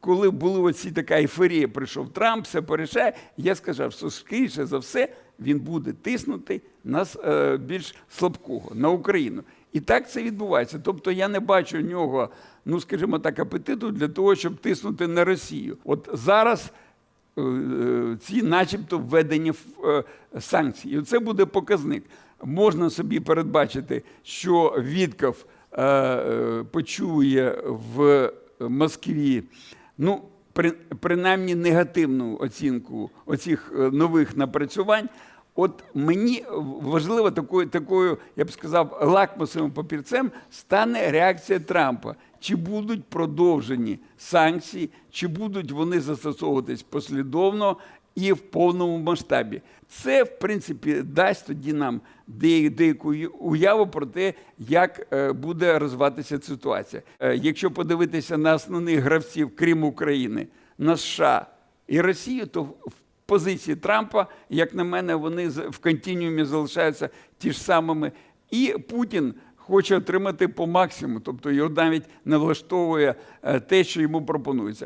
коли були оці така ейфорія, прийшов Трамп, все порішає, я сказав, що скоріше за все він буде тиснути на е, більш слабкого, на Україну. І так це відбувається. Тобто я не бачу в нього, ну скажімо так, апетиту для того, щоб тиснути на Росію. От зараз е, е, ці, начебто, введені в санкції. І це буде показник. Можна собі передбачити, що Вітков почує в Москві, ну, при, принаймні негативну оцінку оцих е, нових напрацювань. От мені важливо такою, такою, я б сказав, лакмусовим папірцем стане реакція Трампа. Чи будуть продовжені санкції, чи будуть вони застосовуватись послідовно і в повному масштабі? Це, в принципі, дасть тоді нам деяку уяву про те, як е, буде розвиватися ситуація. Е, Якщо подивитися на основних гравців, крім України, на США і Росію, то в позиції Трампа, як на мене, вони в континіумі залишаються ті ж самими. І Путін хоче отримати по максимуму, тобто його навіть не влаштовує е, те, що йому пропонується.